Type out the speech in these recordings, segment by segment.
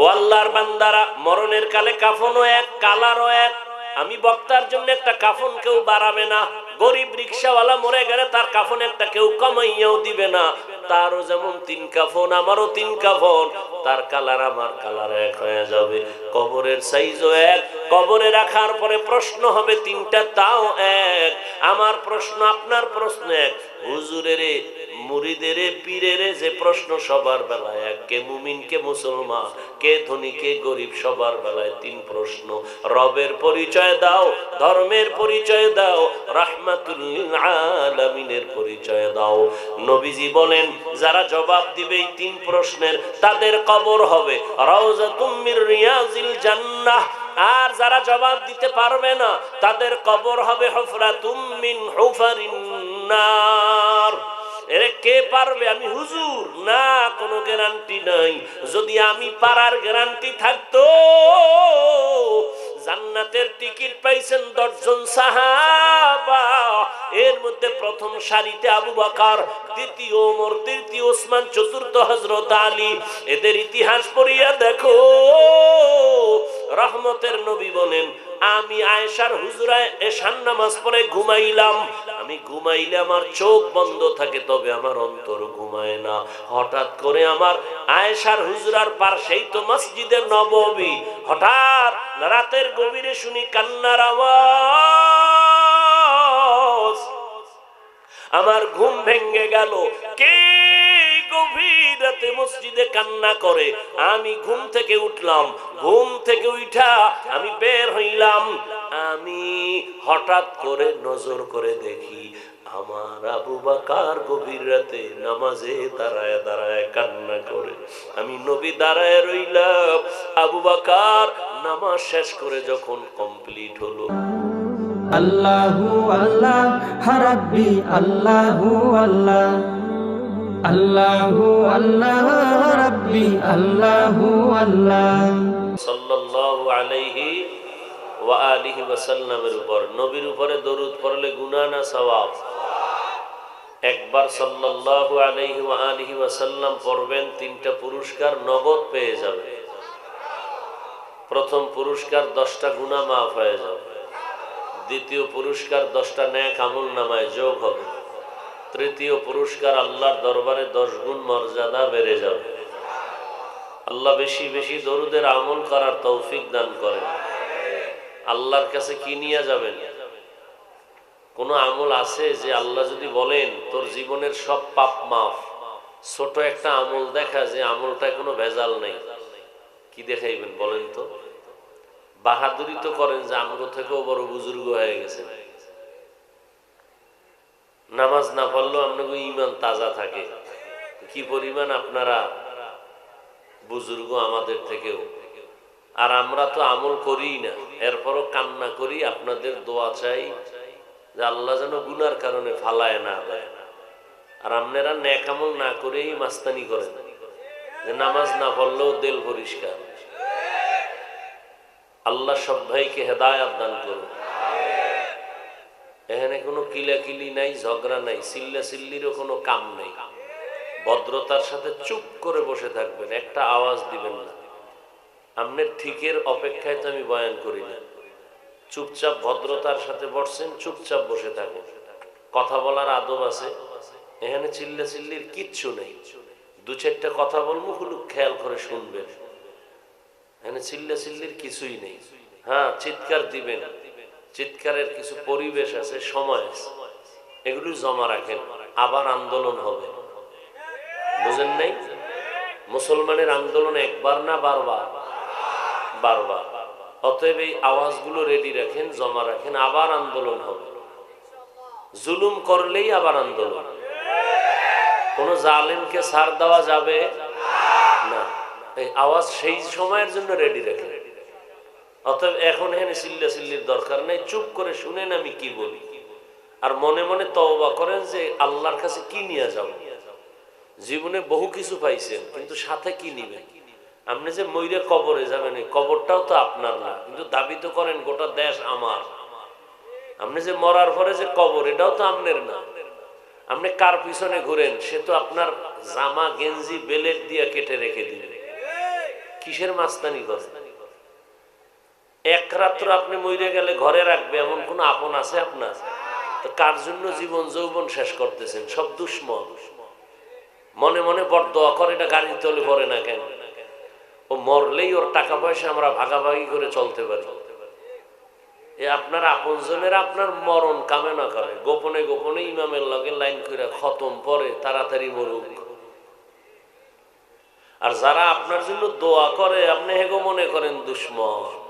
ও আল্লাহর বান্দারা, মরণের কালে কাফনও এক, কালারও এক। আমি বক্তার জন্য একটা কাফন কেউ বাড়াবে না। গরিব রিক্সাওয়ালা মরে গেলে তার কাফন একটা কেউ কমাইয়াও দিবে না। তারও যেমন তিন কাফন, আমারও তিন কাফন। তার কালার আমার কালার এক হয়ে যাবে। কবরের সাইজও এক। কবরে রাখার পরে প্রশ্ন হবে তিনটা, তাও এক। আমার প্রশ্ন, আপনার প্রশ্ন এক। হুজুরের মুরিদের, পীরের যে প্রশ্ন সবার বেলায়, এক কে মুমিন, কে মুসলমান, কে ধনী, কে গরিব, সবার বেলায় তিন প্রশ্ন। রবের পরিচয় দাও, ধর্মের পরিচয় দাও আলামিনের পরিচয় দাও। নবীজি বলেন, যারা জবাব দিবে এই তিন প্রশ্নের, তাদের কবর হবে। রিয়াজিল জান্নাহ। আর যারা জবাব দিতে পারবে না, তাদের কবর হবে হফরাতুম মিন হুফারিন এরে কে পারবে? আমি হুজুর। না, কোনো গ্যারান্টি নাই। যদি আমি পারার গ্যারান্টি থাকতো, জান্নাতের টিকিট পাইছেন দশজন সাহাবা। এর মধ্যে প্রথম সারিতে আবু বকর, দ্বিতীয় ওমর, তৃতীয় ওসমান, চতুর্থ হজরত আলী। এদের ইতিহাস পড়িয়া দেখো। রহমতের নবী বলেন আমি আয়েশার হুজুরায় এশান নামাজ পড়ে ঘুমাইলাম। আমি ঘুমাইলে আমার চোখ বন্ধ থাকে, তবে আমার অন্তর ঘুমায় না। হঠাৎ করে আমার আয়েশার হুজুরার পাশেই তো মসজিদের নববী হঠাৎ রাতের গভীরে শুনি কান্নার আওয়াজ। আমার ঘুম ভেঙ্গে গেল। কে গভীর রাতে মসজিদে কান্না করে। আমি ঘুম থেকে উঠলাম। ঘুম থেকে উঠা আমি বের হইলাম। আমি হঠাৎ করে নজর করে দেখি আমার আবু বাকার গভীর রাতে নামাজে দাঁড়ায় দাঁড়ায় কান্না করে। আমি নবী দাঁড়ায় রইলাম। আবু বাকার নামাজ শেষ করে যখন কমপ্লিট হলো। আল্লাহু আল্লাহ হারাব্বি আল্লাহু আল্লাহ। আল্লাহু আল্লাহ আল্লাহু আল্লাহ। সাল্লাল্লাহু আলাইহি ওয়া আলিহি ওয়াসাল্লামের উপর। নবীর উপরে দরুদ পড়লে গুনাহ না সওয়াব? একবার সাল্লাল্লাহু আলাইহি ওয়া আলিহি ওয়াসাল্লাম পড়বেন, তিনটা পুরস্কার নগদ পেয়ে যাবে। প্রথম পুরস্কার দশটা গুনাহ মাফ হয়ে যাবে। দ্বিতীয় পুরস্কার দশটা ন্যাক আমল নামায় যোগ হবে। তৃতীয় পুরস্কার আল্লাহর দরবারে দশ গুণ মর্যাদা বেড়ে যাবে। আল্লাহ বেশি বেশি দরুদের আমল করার তৌফিক দান করেন। আল্লাহর কাছে কি নিয়ে যাবেন? কোনো আমল আছে যে আল্লাহ যদি বলেন, তোর জীবনের সব পাপ মাফ ছোট একটা আমল দেখা যে আমলটায় কোনো ভেজাল নেই। কি দেখাইবেন বলেন তো? বাহাদুরি তো করেন যে আমগো থেকেও বড় বুজুর্গ হয়ে গেছে নামাজ না পড়লেও আপনাকে ইমান তাজা থাকে। কি পরিমাণ আপনারা বুজুর্গ আমাদের থেকেও। আর আমরা তো আমল করিই না, এরপরও কান্না করি, আপনাদের দোয়া চাই যে আল্লাহ যেন গুনার কারণে ফালায় না দেয়। আর আপনারা ন্যাক আমল না করেই মাস্তানি করেন। যে নামাজ না পড়লেও দেল পরিষ্কার। আল্লাহ সব ভাইকে হেদায়াত দান করুন। এখানে কোনো কিলাকিলি নাই, ঝগড়া নাই সিল্লা সিল্লিরও কোনো কাম নেই। ভদ্রতার সাথে চুপ করে বসে থাকবেন, একটা আওয়াজ দিবেন না। আপনার ঠিকের অপেক্ষায় তো আমি বয়ান করি না। চুপচাপ ভদ্রতার সাথে বসছেন, চুপচাপ বসে থাকেন। কথা বলার আদব আছে। এখানে চিল্লা চিল্লির কিচ্ছু নেই। দু চারটা কথা বলব হলু খেয়াল করে শুনবেন। এখানে চিল্লা চিল্লির কিছুই নেই। হ্যাঁ চিৎকার দিবেন। চিৎকারের কিছু পরিবেশ আছে, সময় আছে। এগুলি জমা রাখেন, আবার আন্দোলন হবে। বুঝেন নাই? মুসলমানের আন্দোলন একবার না বারবার? বারবার। অতএব এই আওয়াজগুলো রেডি রাখেন, জমা রাখেন, আবার আন্দোলন হবে। জুলুম করলেই আবার আন্দোলন। কোন জালেমকে ছাড় দেওয়া যাবে না। এই আওয়াজ সেই সময়ের জন্য রেডি রাখেন। অতএব এখন এখানে চিল্লা চিল্লির দরকার নেই, চুপ করে শুনেন আমি কি বলি। আর মনে মনে তওবা করেন যে আল্লাহর কাছে কি নিয়ে যাব। জীবনে বহু কিছু পাইছেন, কিন্তু সাথে কি নিবেন? আপনি যে ময়ূরে কবরে যাবেন কবরটাও তো আপনার না, কিন্তু দাবি তো করেন গোটা দেশ আমার। আপনি যে মরার পরে যে কবর, এটাও তো আপনার না। আপনি কার পিছনে ঘুরেন, সে তো আপনার জামা, গেঞ্জি, বেলেট দিয়ে কেটে রেখে দিবে। কিসের মাস্তানি করে? এক রাত্র আপনি মরে গেলে ঘরে রাখবে, এমন কোন আপন আছে আপনার? কার জন্য জীবন যৌবন শেষ করতেছেন? সব দুশ্মন। মনে মনে বড় দোয়া করে, এটা গাড়ি তলে পড়ে না কেন? ও মরলেই ওর টাকা পয়সা আমরা ভাগাভাগি করে চলতে পারি। এ আপনার আপনজনের আপনার মরণ কামনা করে। গোপনে গোপনে ইমামের লগে লাইন করে খতম পরে তাড়াতাড়ি মরুক। আর যারা আপনার জন্য দোয়া করে, আপনি হেগো মনে করেন দুশ্মন।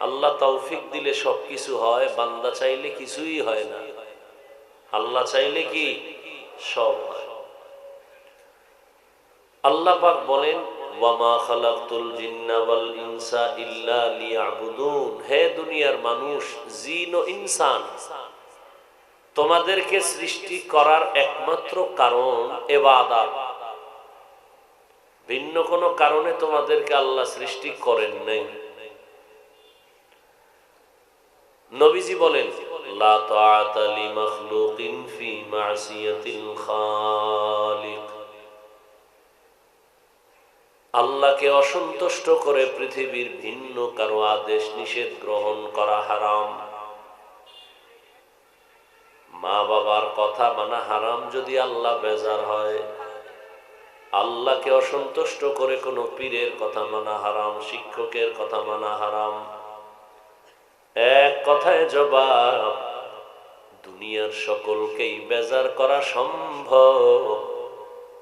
আল্লাহ তৌফিক দিলে সব কিছু হয়, বান্দা চাইলে কিছুই হয় না। আল্লাহ চাইলে কি? সব আল্লাহ পাক বলেন ভিন্ন কোনো কারণে তোমাদেরকে আল্লাহ সৃষ্টি করেন নাই। নবীজি বলেন আল্লাহকে অসন্তুষ্ট করে পৃথিবীর ভিন্ন কারও আদেশ নিষেধ গ্রহণ করা হারাম। মা বাবার কথা মানা হারাম যদি আল্লাহ বেজার হয়। আল্লাহকে অসন্তুষ্ট করে কোনো পীরের কথা মানা হারাম, শিক্ষকের কথা মানা হারাম। এক কথায় জবাব, দুনিয়ার সকলকেই বেজার করা সম্ভব।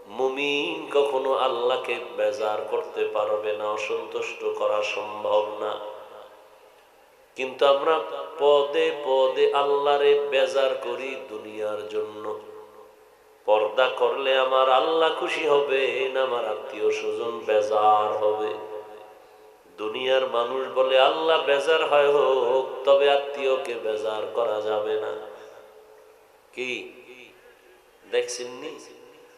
মুমিন কখনো আল্লাহকে বেজার করতে পারবে না, অসন্তুষ্ট করা সম্ভব না। কিন্তু আমরা পদে পদে আল্লাহরে বেজার করি দুনিয়ার জন্য। পর্দা করলে আমার আল্লাহ খুশি হবে না আমার আত্মীয় স্বজন বেজার হবে। দুনিয়ার মানুষ বলে, আল্লাহ বেজার হয় হোক, তবে আত্মীয়কে বেজার করা যাবে না। কি? দেখছেন নি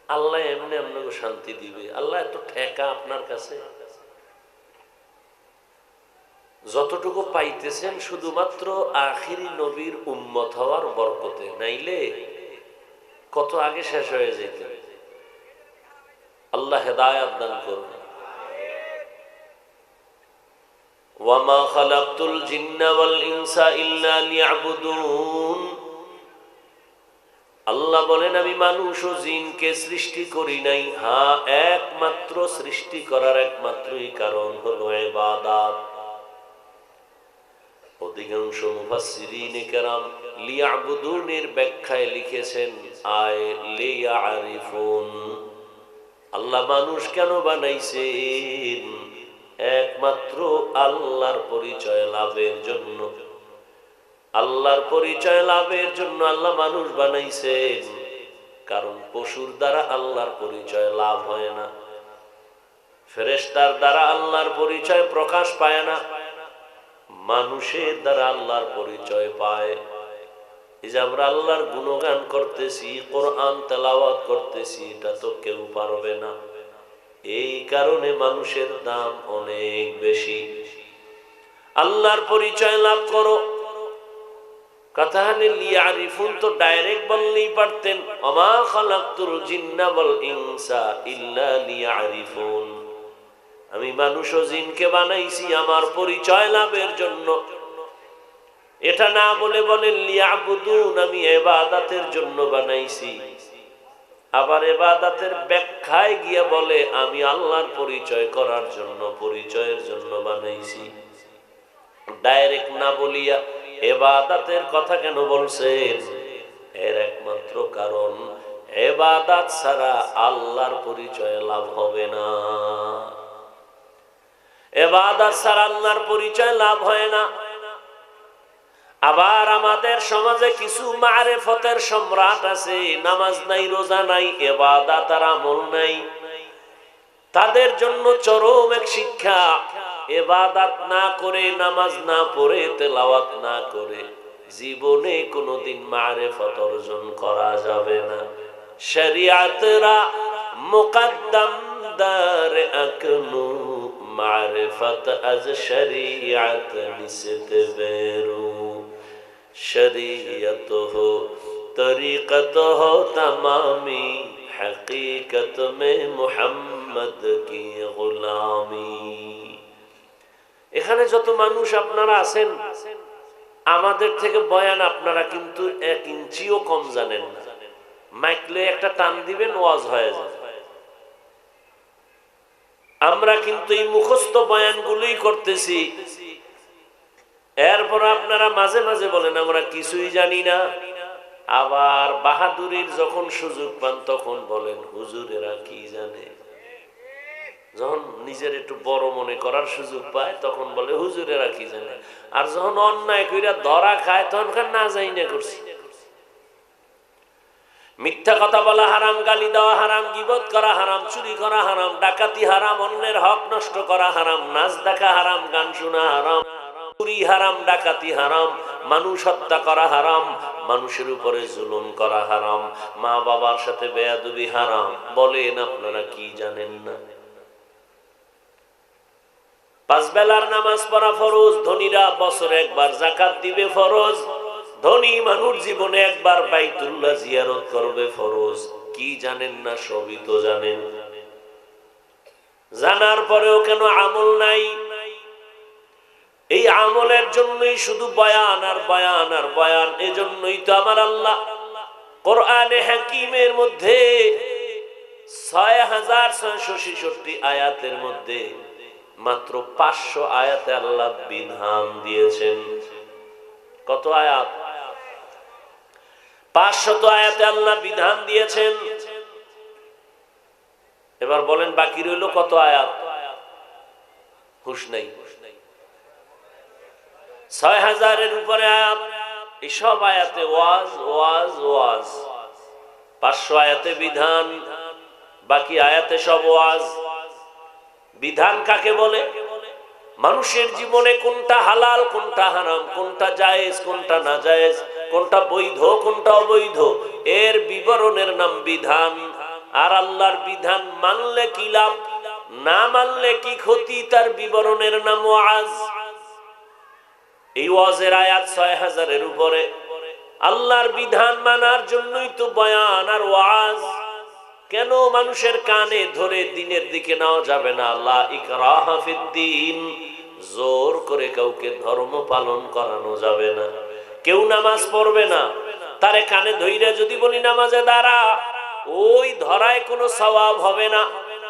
আল্লাহ এমনি আপনাকে শান্তি দিবে। আল্লাহ এত ঠেকা আপনার কাছে। যতটুকু পাইতেছেন, শুধুমাত্র আখিরি নবীর উম্মত হওয়ার বরকতে। নাইলে কত আগে শেষ হয়ে যেত। আল্লাহ হেদায়াত দান করুন। ওয়াল ইনসা ইল্লা লিয়াবুদুন আল্লাহ বলেন, আমি মানুষ ও জিনকে সৃষ্টি করি নাই। হ্যাঁ একমাত্র সৃষ্টি করার একমাত্রই কারণ হলো এবাদাত অধিকাংশ মুফাসসিরিনে কেরাম লিয়াবুদুনের ব্যাখ্যায় লিখেছেন, আয় লিয়ারিফুন। আল্লাহ মানুষ কেন বানাইছেন? একমাত্র আল্লাহর পরিচয় লাভের জন্য। আল্লাহর পরিচয় লাভের জন্য আল্লাহ মানুষ বানাইছেন। কারণ পশুর দ্বারা আল্লাহর পরিচয় লাভ হয় না। ফেরেস্তার দ্বারা আল্লাহর পরিচয় প্রকাশ পায় না। মানুষের দ্বারা আল্লাহর পরিচয় পায়। এই যে আমরা আল্লাহর গুণগান করতেছি, কোরআন তেলাওয়াত করতেছি, এটা তো কেউ পারবে না। এই কারণে মানুষের দাম অনেক বেশি। আল্লাহর পরিচয় লাভ করো। কথাহানে লিয়ারিফুন তো ডাইরেক্ট আমি মানুষ ও জিনকে বানাইছি আমার পরিচয় লাভের জন্য। এটা না বলে বলেন, লিয়াবুদুন, আমি এবাদাতের জন্য বানাইছি। আবার এবাদাতের ব্যাখ্যায় গিয়ে বলে, আমি আল্লাহর পরিচয় করার জন্য, পরিচয়ের জন্য বানাইছি। ডাইরেক্ট না বলিয়া এবাদাতের কথা কেন বলছেন? এর একমাত্র কারণ, এবাদাত ছাড়া আল্লাহর পরিচয় লাভ হবে না। এবাদাত ছাড়া আল্লাহর পরিচয় লাভ হয় না। আবার আমাদের সমাজে কিছু মারেফতের সম্রাট আছে, নামাজ নাই, রোজা নাই, এবাদাত আর আমল নাই। তাদের জন্য চরম এক শিক্ষা, এবাদাত না করে, নামাজ না পড়ে, তেলাওয়াত না করে, জীবনে কোনোদিন মারেফত অর্জন করা যাবে না। শরিয়াতরা মুকদ্দম দার আকনু মারিফত আজ শরিয়াত নিসত বেরু। شریعت ہو طریقت ہو تمامی حقیقت میں محمد کی غلامی এখানে যত মানুষ আপনারা আছেন, আমাদের থেকে বয়ান আপনারা কিন্তু এক ইঞ্চিও কম জানেন মাইকলে একটা টান দিবেন, ওয়াজ হয়ে যাবে। আমরা কিন্তু এই মুখস্থ বয়ানগুলোই করতেছি। এরপর আপনারা মাঝে মাঝে বলেন, আমরা কিছুই জানি না। আবার বাহাদুরির যখন সুযোগ পান, তখন বলেন, হুজুরেরা কি জানে? যখন নিজের একটু বড় মনে করার সুযোগ পায়, তখন বলে, হুজুরেরা কি জানে? আর যখন অন্যায় কইরা ধরা খায়, তখন খান না যাই না করছি? মিথ্যা কথা বলা হারাম, গালি দেওয়া হারাম, গিবত করা হারাম, চুরি করা হারাম, ডাকাতি হারাম, অন্যের হক নষ্ট করা হারাম, নাচ দেখা হারাম, গান শোনা হারাম। চুরি হারাম, ডাকাতি হারাম, মানুষ হত্যা করা হারাম, মানুষের উপরে জুলুম করা হারাম, মা বাবার সাথে বেয়াদবি হারাম, বলেন আপনারা কি জানেন না? পাঁচ বেলার নামাজ পড়া ফরজ, ধনীরা বছরে একবার জাকাত দিবে ফরজ, ধনী মানুষ জীবনে একবার বাইতুল্লাহ জিয়ারত করবে ফরজ, কি জানেন না সবই তো জানেন। জানার পরেও কেন আমল নাই? এই আমলের জন্যই শুধু বয়ান আর বয়ান আর বয়ান, এজন্যই তো আমার আল্লাহ কোরআনে হাকিমের মধ্যে ছয় হাজার ছয়শো ছেষট্টি আয়াতের মধ্যে মাত্র পাঁচশো আয়াতে আল্লাহ বিধান দিয়েছেন। কত আয়াত? পাঁচশত আয়াতে আল্লাহ বিধান দিয়েছেন। এবার বলেন বাকি রইল কত আয়াত? হুশ নেই। ছয় হাজারের উপরে আয়াত। এসব আয়াতে ওয়াজ ওয়াজ ওয়াজ। পাঁচশো আয়াতে বিধান, বাকি আয়াতে সব ওয়াজ। বিধান কাকে বলে? মানুষের জীবনে কোনটা হালাল, কোনটা হারাম, কোনটা জায়েজ, কোনটা না জায়েজ কোনটা বৈধ, কোনটা অবৈধ, এর বিবরণের নাম বিধান। আর আল্লাহর বিধান মানলে কি লাভ? না মানলে কি ক্ষতি? তার বিবরণের নাম ওয়াজ। এই ওয়াজের আয়াত ছয় হাজারের উপরে। আল্লাহর বিধান মানার জন্যই তো বয়ান আর ওয়াজ। কেন মানুষের কানে ধরে দিনের দিকে নেওয়া যাবে না? আল্লাহ ইকরাহা ফিদ্দিন জোর করে কাউকে ধর্ম পালন করানো যাবে না। কেউ নামাজ পড়বে না। তারে কানে ধইরা যদি বলি নামাজে দাঁড়া, ওই ধরায় কোনো সওয়াব হবে না।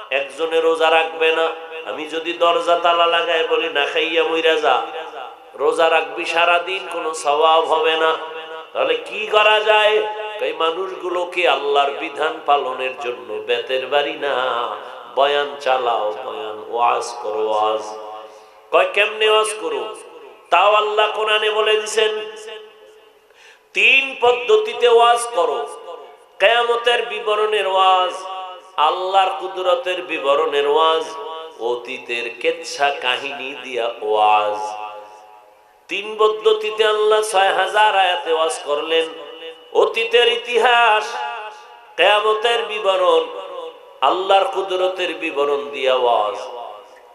একজনে রোজা রাখবে না। আমি যদি দরজা তালা লাগাই বলি, না খাইয়া মইরা যা। রোজা রাখবি সারাদিন, কোনো স্বভাব হবে না। তাহলে কি করা যায়? এই মানুষগুলোকে আল্লাহর বিধান পালনের জন্য বেতের বাড়ি না। বয়ান চালাও, বয়ান ওয়াজ করো, ওয়াজ। কয়, কেমনে ওয়াজ করো? তাও আল্লাহ কোরআনে বলে দিছেন, তিন পদ্ধতিতে ওয়াজ করো। কেয়ামতের বিবরণের ওয়াজ, আল্লাহর কুদরতের বিবরণের ওয়াজ, অতীতের কেচ্ছা কাহিনী দিয়া ওয়াজ। তিন পদ্ধতিতে আল্লাহ ছয় হাজার আয়াতে ওয়াজ করলেন। অতীতের ইতিহাস, কেয়ামতের বিবরণ, আল্লাহর কুদরতের বিবরণ দিয়া ওয়াজ।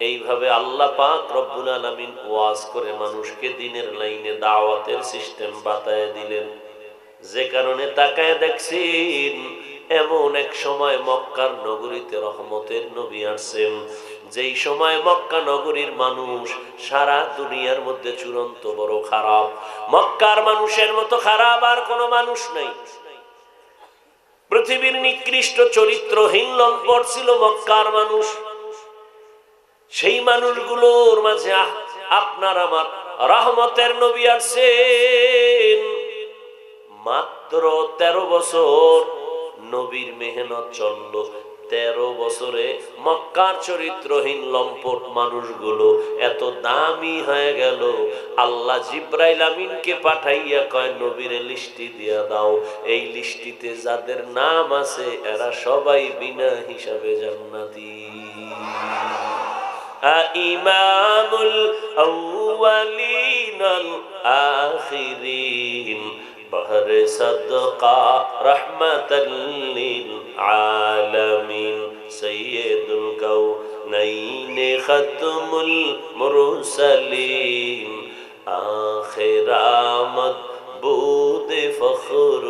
এইভাবে আল্লাহ পাক রব্বুল আলামিন ওয়াজ করে মানুষকে দিনের লাইনে দাওয়াতের সিস্টেম বাতায় দিলেন। যে কারণে তাকায় দেখছেন এমন এক সময় মক্কার নগরীতে রহমতের নবী আসছেন। যেই সময় মক্কা নগরীর মানুষ সারা দুনিয়ার মধ্যে চূড়ান্ত বড় খারাপ। মক্কার মানুষের মতো খারাপ আর কোনো মানুষ নাই। পৃথিবীর নিকৃষ্ট চরিত্রহীন লম্পট ছিল মক্কার মানুষ। সেই মানুষগুলোর মাঝে আপনার আমার রহমতের নবী আসছেন। মাত্র তেরো বছর নবীর মেহনত চলল। তেরো বছরে মক্কার চরিত্রহীন লম্পট মানুষগুলো এত দামি হয়ে গেল। আল্লাহ জিব্রাইল আমিনকে পাঠাইয়া কয়, নবীরে লিস্টি দিয়া দাও। এই লিস্টিতে যাদের নাম আছে, এরা সবাই বিনা হিসাবে জান্নাতি। ইমামুল আউয়ালিন আখিরিন। بحر صدقة رحمة للعالمين. سيد الكونين ختم المرسلين. آخر آمد بود فخر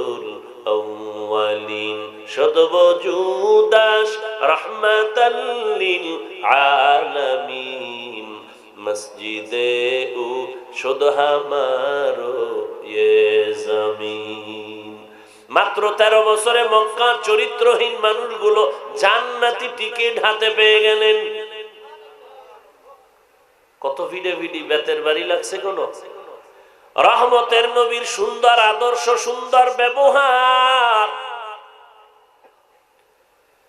الأولين. شد وجودش رحمة للعالمين. মসজিদে উ শুধু হামারো ইয়ে জমিন। মাত্র তেরো বছরে মক্কার চরিত্রহীন মানুষগুলো জান্নাতি টিকিট হাতে পেয়ে গেলেন। কত ভিডে ভিডি বেতের বাড়ি লাগছে কোন? রহমতের নবীর সুন্দর আদর্শ, সুন্দর ব্যবহার।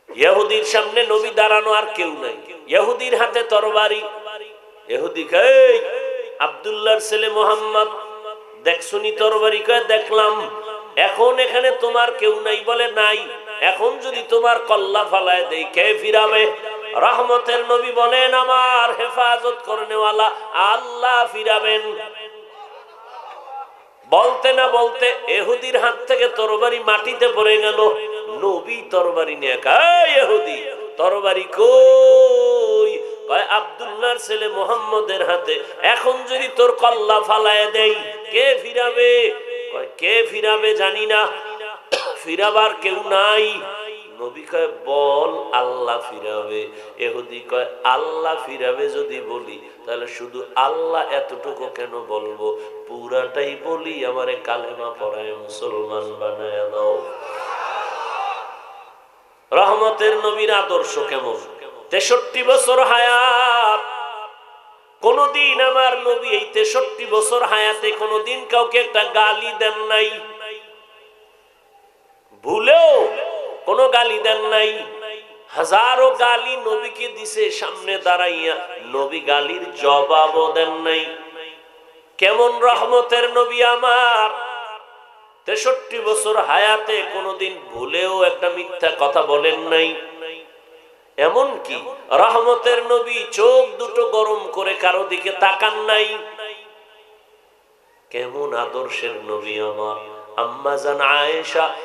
ইহুদির সামনে নবী দাঁড়ানো আর কেউ নাই। ইহুদির হাতে তরবারি ইহুদি কই আব্দুল্লাহর ছেলে মোহাম্মদ দেখছনি তরবারি কয়, দেখলাম। এখন এখানে তোমার কেউ নাই বলে নাই। এখন যদি তোমার কল্লা ফালায় দেই, কে ফিরাবে? রহমতের নবী বলেন, আমার হেফাজত করনেওয়ালা আল্লাহ ফিরাবেন। বলতে না বলতে এহুদির হাত থেকে তরবারি মাটিতে পড়ে গেল। নবী তরবারি নিয়ে এহুদি, তরবারি কই? কয় ছেলে মোহাম্মদের হাতে, এখন যদি তোর কল্লা ফালায় দেই, কে ফিরাবে? কয়, কে ফিরাবে জানি না। ফিরাবার কেউ নাই। নবী কয়, বল, আল্লাহ ফিরাবে। এহুদি কয়, আল্লাহ ফিরাবে যদি বলি, তাহলে শুধু আল্লাহ এতটুকু কেন বলব? পুরাটাই বলি, আমারে কালেমা পড়ায় মুসলমান বানায় দাও। রহমতের নবীর আদর্শ কেমন? তেষট্টি বছর হায়াত। কোনদিন আমার নবী এই তেষট্টি বছর হায়াতে কোনদিন কাউকে একটা গালি দেন নাই। ভুলেও কোনো গালি দেন নাই। হাজারো গালি নবীকে দিছে সামনে দাঁড়াইয়া। নবী গালির জবাবও দেন নাই। কেমন রহমতের নবী আমার। তেষট্টি বছর হায়াতে কোনোদিন ভুলেও একটা মিথ্যা কথা বলেন নাই। এমন কি রহমতের নবী চোখ দুটো গরম করে কারও দিকে তাকান নাই। কেমন আদর্শের নবী আমার। আম্মাজান আয়েশা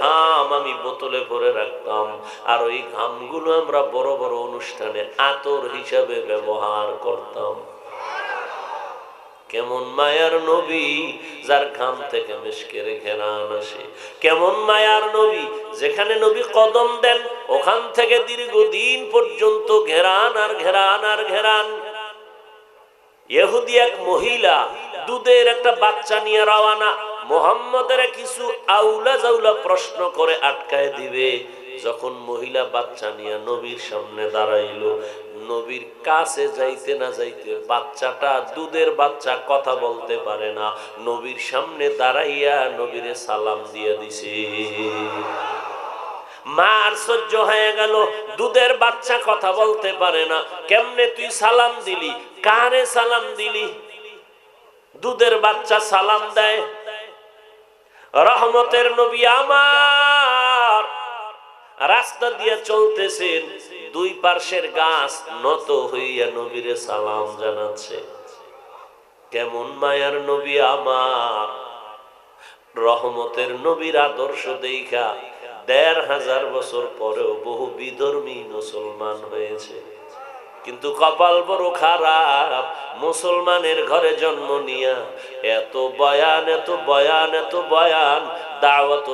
ঘাম আমি বোতলে ভরে রাখতাম। আর ওই ঘামগুলো আমরা বড় বড় অনুষ্ঠানে আতর হিসাবে ব্যবহার করতাম। কেমন মায়ার নবী যার ঘাম থেকে মেশকের ঘেরান আসে কেমন মায়ার নবী যেখানে নবী কদম দেন, ওখান থেকে দীর্ঘদিন পর্যন্ত ঘেরান আর ঘেরান আর ঘেরান। ইহুদি এক মহিলা, দুধের একটা বাচ্চা নিয়ে রওয়ানা মোহাম্মদের কিছু আউলা জাউলা প্রশ্ন করে আটকায় দিবে। যখন মহিলা বাচ্চা নিয়ে নবীর সামনে দাঁড়াইলো নবীর কাছে যাইতে না যাইতে বাচ্চাটা দুধের বাচ্চা কথা বলতে পারে না। নবীর সামনে দাঁড়াইয়া নবীরে সালাম দিয়ে দিছে। মার সহ্য হয়ে গেল, দুধের বাচ্চা কথা বলতে পারে না। কেমনে তুই সালাম দিলি? কারে সালাম দিলি? দুধের বাচ্চা সালাম দেয়। রহমতের নবী আমার রাস্তা দিয়ে চলতেছেন, দুই পার্শ্বের গাছ নত হইয়া নবীরে সালাম জানাচ্ছে। কেমন মায়ার নবী আমার। রহমতের নবীর আদর্শ দেখা দেড় হাজার বছর পরেও বহু বিধর্মী মুসলমান হয়েছে। কিন্তু কপাল বড় খারাপ, মুসলমানের ঘরে জন্ম নিয়া এত বয়ান এত বয়ান এত বয়ান দাওয়াত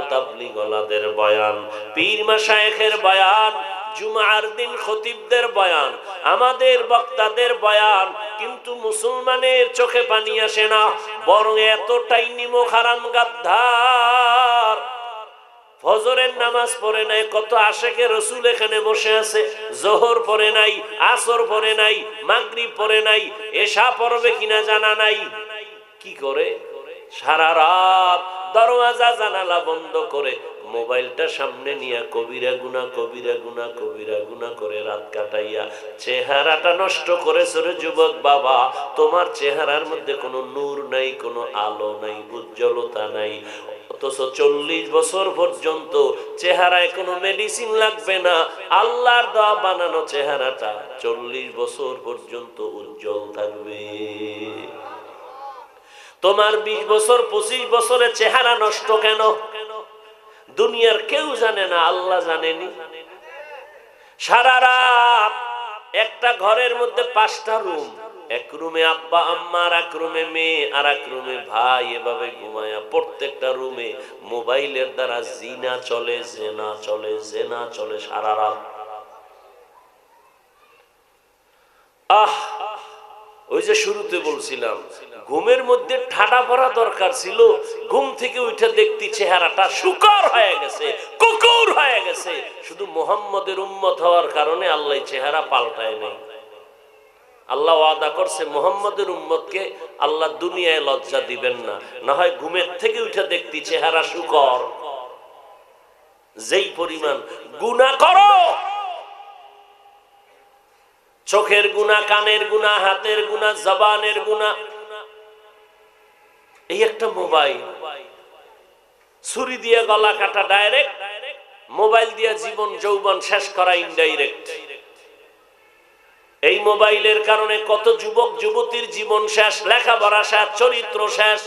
বয়ান, পীর মাসায়েখের বয়ান, জুমার দিন খতিবদের বয়ান, আমাদের বক্তাদের বয়ান, কিন্তু মুসলমানের চোখে পানি আসে না, বরং এতটাই নিমক হারাম গাদ্ধার ফজরের নামাজ পড়ে নাই, কত আশেকে রসুল এখানে বসে আছে, জোহর পড়ে নাই, আসর পড়ে নাই, মাগরিব পড়ে নাই, এশা পড়বে কিনা জানা নাই। কি করে? সারা রাত দরওয়াজা, জানালা বন্ধ করে মোবাইলটা সামনে নিয়ে কবিরা গুনা কবিরা গুনা কবিরা গুনা করে রাত কাটাইয়া চেহারাটা নষ্ট করেছে রে যুবক বাবা। তোমার চেহারার মধ্যে কোনো নূর নাই, কোনো আলো নাই, উজ্জ্বলতা নাই। অথচ চল্লিশ বছর পর্যন্ত চেহারায় কোনো মেডিসিন লাগবে না। আল্লাহর দেওয়া বানানো চেহারাটা চল্লিশ বছর পর্যন্ত উজ্জ্বল থাকবে। তোমার বিশ বছর, পঁচিশ বছরের চেহারা নষ্ট কেন? দুনিয়ার কেউ জানে না, আল্লাহ জানেনি। সারা রাত একটা ঘরের মধ্যে পাঁচটা রুম, এক রুমে আব্বা, আম্মা, আর এক রুমে মেয়ে, আর এক রুমে ভাই, এভাবে ঘুমায়া প্রত্যেকটা রুমে মোবাইলের দ্বারা জিনা চলে, জেনা চলে জেনা চলে সারা রাত। আহ! ওই যে শুরুতে বলছিলাম ঘুমের মধ্যে ঠাডা পড়া দরকার ছিল, ঘুম থেকে উঠে দেখতি চেহারাটা শুকর হয়ে গেছে, কুকুর হয়ে গেছে। শুধু মোহাম্মদের উম্মত হওয়ার কারণে আল্লাহ চেহারা পাল্টায় নেই। আল্লাহ ওয়াদা করছে, মোহাম্মদের উম্মতকে আল্লাহ দুনিয়ায় লজ্জা দিবেন না না হয় ঘুমের থেকে উঠে দেখতি চেহারা শুকর। যেই পরিমাণ গুণা করো, চোখের গুণা কানের গুণা হাতের গুণা জবানের গুণা এই একটা মোবাইল। ছুরি দিয়ে গলা কাটা ডাইরেক্ট মোবাইল দিয়ে জীবন যৌবন শেষ করা ইনডাইরেক্ট এই মোবাইলের কারণে কত যুবক, যুবতীর জীবন শেষ, লেখাপড়া শেষ, চরিত্র শেষ।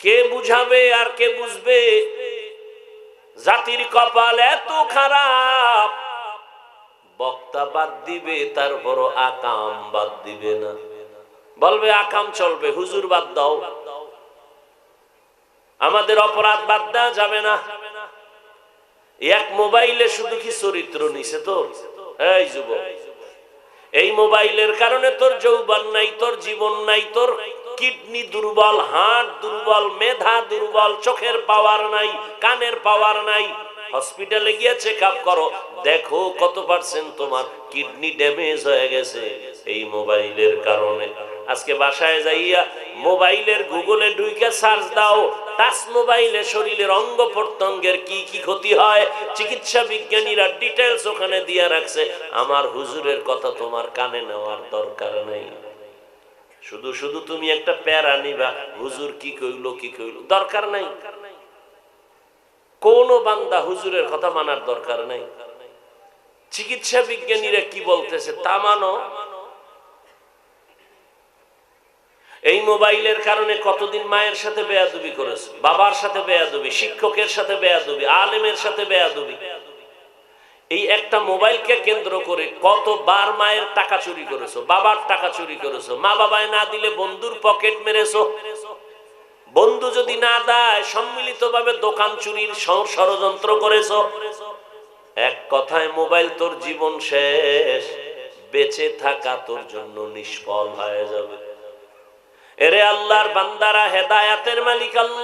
কে বুঝাবে আর কে বুঝবে? জাতির কপাল এত খারাপ। বক্তা বাদ দিবে তারপর আকাম বাদ দিবে না। বলবে, আকাম চলবে, হুজুর বাদ দাও। আমাদের অপরাধ বাদ দেওয়া যাবে না। এক মোবাইলে শুধু কি চরিত্র নিছে তোর? এই যুবক, এই মোবাইলের কারণে তোর যৌবন নাই, তোর জীবন নাই, তোর কিডনি দুর্বল হার্ট দুর্বল, মেধা দুর্বল, চোখের পাওয়ার নাই, কানের পাওয়ার নাই। হসপিটালে গিয়ে চেক আপ করো, দেখো কত পার্সেন্ট তোমার কিডনি ড্যামেজ হয়ে গেছে এই মোবাইলের কারণে। আজকে বাসায় যাইয়া মোবাইলের গুগলে ঢুকে সার্চ দাও, টাচ মোবাইলে শরীরের অঙ্গ প্রত্যঙ্গের কি কি ক্ষতি হয়, চিকিৎসা বিজ্ঞানীরা ডিটেলস ওখানে দিয়ে রাখছে। আমার হুজুরের কথা তোমার কানে নেওয়ার দরকার নেই। শুধু শুধু তুমি একটা প্যারা নিবা, হুজুর কি কইলো কি কইলো, দরকার নাই। কোন বান্দা হুজুরের কথা মানার দরকার নাই। চিকিৎসা বিজ্ঞানীরা কি বলতেছে তা মানো এই মোবাইলের কারণে কতদিন মায়ের সাথে বেয়াদুবি করেছ, বাবার সাথে বেয়াদুবি, শিক্ষকের সাথে বেয়াদুবি, আলেমের সাথে বেয়াদুবি। এই একটা মোবাইলকে কেন্দ্র করে কতবার মায়ের টাকা চুরি করেছ, বাবার টাকা চুরি করেছ, মা বাবায় না দিলে বন্ধুর পকেট মেরেছো? বন্ধু যদি না দেয়, সম্মিলিতভাবে দোকান চুরির ষড়যন্ত্র করেছ? এক কথায় মোবাইল তোর জীবন শেষ, বেঁচে থাকা তোর জন্য নিষ্ফল হয়ে যাবে। এরে আল্লাহর বান্দারা হেদায়াতের মালিক আল্লাহ।